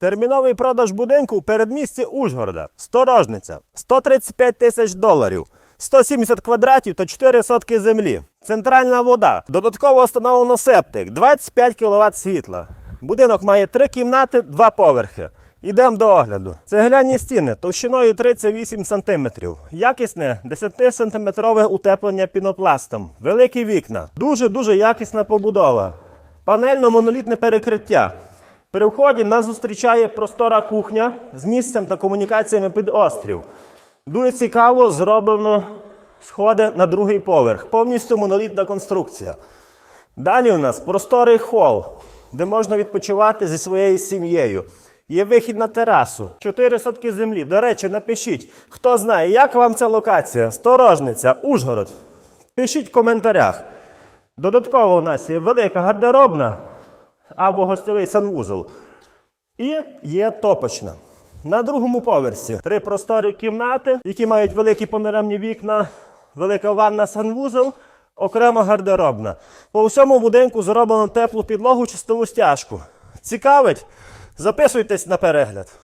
Терміновий продаж будинку у передмісті Ужгорода. Сторожниця. 135 тисяч доларів. 170 квадратів та 4 сотки землі. Центральна вода. Додатково встановлено септик. 25 кВт світла. Будинок має 3 кімнати, 2 поверхи. Ідемо до огляду. Цегляні стіни товщиною 38 см. Якісне 10-сантиметрове утеплення пінопластом. Великі вікна. Дуже-дуже якісна побудова. Панельно-монолітне перекриття. При вході нас зустрічає простора кухня з місцем та комунікаціями під острів. Дуже цікаво зроблено сходи на другий поверх. Повністю монолітна конструкція. Далі у нас просторий хол, де можна відпочивати зі своєю сім'єю. Є вихід на терасу, 4 сотки землі. До речі, напишіть, хто знає, як вам ця локація, сторожниця, Ужгород. Пишіть в коментарях. Додатково у нас є велика гардеробна або гостьовий санвузол. І є топочна. На другому поверсі три просторі кімнати, які мають великі панорамні вікна, велика ванна санвузол, окремо гардеробна. По всьому будинку зроблено теплу підлогу, чистову стяжку. Цікавить? Записуйтесь на перегляд.